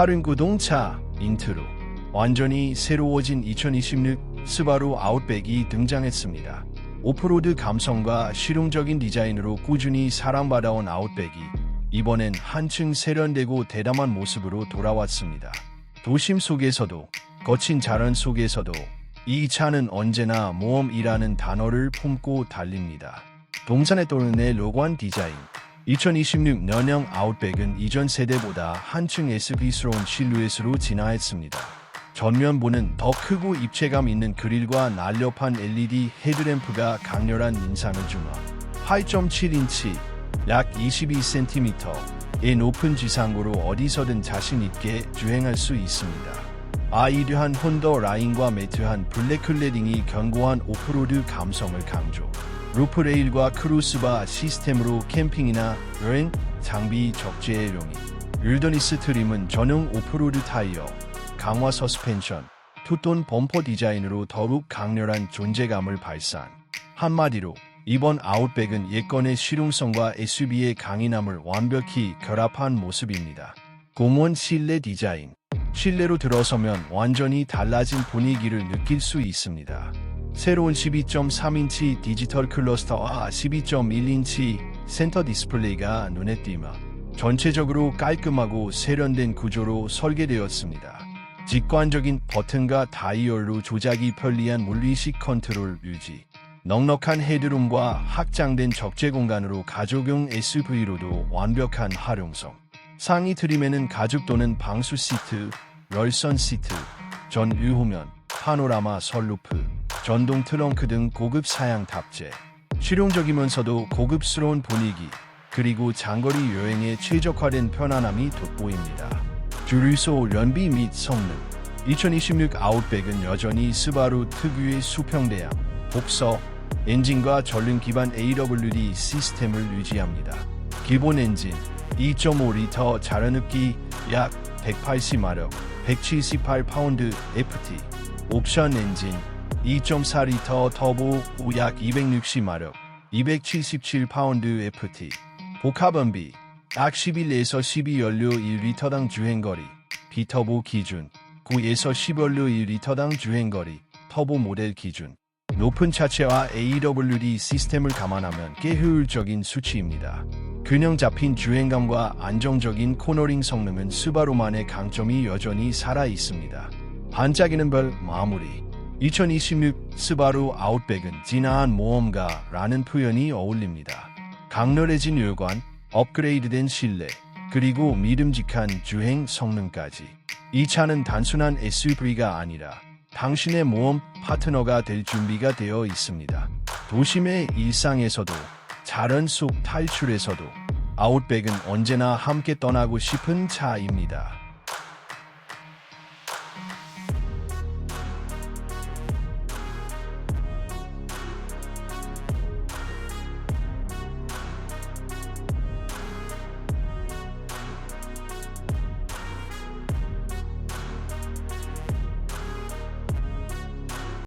사륜구동차 인트로 완전히 새로워진 2026 스바루 아웃백이 등장했습니다. 오프로드 감성과 실용적인 디자인으로 꾸준히 사랑받아온 아웃백이 이번엔 한층 세련되고 대담한 모습으로 돌아왔습니다. 도심 속에서도 거친 자연 속에서도 이 차는 언제나 모험이라는 단어를 품고 달립니다. 동산에 떠오르는 로고한 디자인 2026 년형 아웃백은 이전 세대보다 한층 SUV스러운 실루엣으로 진화했습니다. 전면부는 더 크고 입체감 있는 그릴과 날렵한 LED 헤드램프가 강렬한 인상을 주며 8.7인치 약 22cm의 높은 지상고로 어디서든 자신 있게 주행할 수 있습니다. 아이드한 혼더 라인과 매트한 블랙 클레딩이 견고한 오프로드 감성을 강조. 루프레일과 크루스바 시스템으로 캠핑이나 여행 장비 적재에 용이. 율더니스 트림은 전용 오프로드 타이어, 강화 서스펜션, 투톤 범퍼 디자인으로 더욱 강렬한 존재감을 발산. 한마디로 이번 아웃백은 예건의 실용성과 SUV의 강인함을 완벽히 결합한 모습입니다. 공원 실내 디자인. 실내로 들어서면 완전히 달라진 분위기를 느낄 수 있습니다. 새로운 12.3인치 디지털 클러스터와 12.1인치 센터 디스플레이가 눈에 띄며 전체적으로 깔끔하고 세련된 구조로 설계되었습니다. 직관적인 버튼과 다이얼로 조작이 편리한 물리식 컨트롤 유지. 넉넉한 헤드룸과 확장된 적재 공간으로 가족용 SUV로도 완벽한 활용성. 상위 트림에는 가죽 또는 방수 시트, 열선 시트, 전 유후면, 파노라마 선루프, 전동 트렁크 등 고급 사양 탑재. 실용적이면서도 고급스러운 분위기, 그리고 장거리 여행에 최적화된 편안함이 돋보입니다. 주류소 연비 및 성능 2026 아웃백은 여전히 스바루 특유의 수평대양, 복서, 엔진과 전륜 기반 AWD 시스템을 유지합니다. 기본 엔진 2.5리터 자연흡기 약 180마력, 178파운드 FT, 옵션 엔진 2.4리터 터보 약 260마력, 277파운드 FT, 복합음비 약 11에서 12 연료 1리터당 주행거리, 비터보 기준 9에서 10 연료 1리터당 주행거리, 터보 모델 기준. 높은 차체와 AWD 시스템을 감안하면 꽤 효율적인 수치입니다. 균형 잡힌 주행감과 안정적인 코너링 성능은 스바루만의 강점이 여전히 살아 있습니다. 반짝이는 별 마무리 2026 스바루 아웃백은 진화한 모험가라는 표현이 어울립니다. 강렬해진 외관, 업그레이드된 실내, 그리고 믿음직한 주행 성능까지. 이 차는 단순한 SUV가 아니라 당신의 모험 파트너가 될 준비가 되어 있습니다. 도심의 일상에서도 자연 속 탈출에서도 아웃백은 언제나 함께 떠나고 싶은 차입니다.